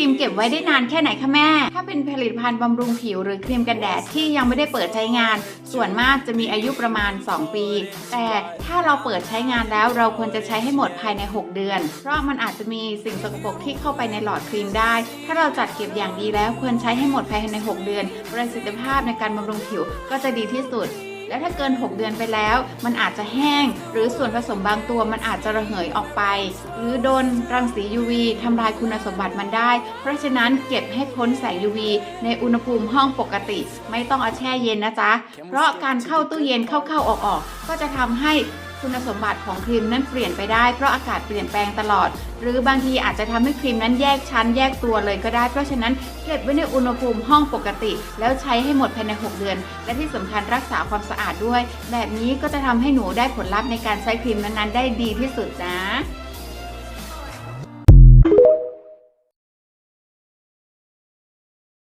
รีมเก็บไว้ได้นานแค่ไหนคะแม่ ถ้าเป็นผลิตภัณฑ์บำรุงผิวหรือครีมกันแดดที่ยังไม่ได้เปิดใช้งาน ส่วนมากจะมีอายุประมาณ 2 ปี แต่ถ้าเราเปิดใช้งานแล้วเราควรจะใช้ให้หมดภายใน 6 เดือน เพราะมันอาจจะมีสิ่งสกปรกที่เข้าไปในหลอดครีมได้ ถ้าเราจัดเก็บอย่างดีแล้วควรใช้ให้หมดภายใน 6 เดือน ประสิทธิภาพในการบำรุงผิวก็จะดีที่สุด และถ้าเกิน 6 เดือนไปแล้ว มันอาจจะแห้ง หรือส่วนผสมบางตัวมันอาจจะระเหยออกไป หรือโดนรังสี UV ทำลายคุณสมบัติมันได้ เพราะฉะนั้นเก็บให้พ้นแสง UV ในอุณหภูมิห้องปกติ ไม่ต้องเอาแช่เย็นนะจ๊ะ เพราะการเข้าตู้เย็นเข้าๆออกๆก็จะทำให้ คุณสมบัติของครีมนั้นเปลี่ยนไปได้เพราะอากาศเปลี่ยนแปลงตลอด หรือบางทีอาจจะทำให้ครีมนั้นแยกชั้นแยกตัวเลยก็ได้ เพราะฉะนั้นเก็บไว้ในอุณหภูมิห้องปกติ แล้วใช้ให้หมดภายใน 6 เดือน และที่สำคัญรักษาความสะอาดด้วย แบบนี้ก็จะทำให้หนูได้ผลลัพธ์ในการใช้ครีมนั้นๆได้ดีที่สุดนะ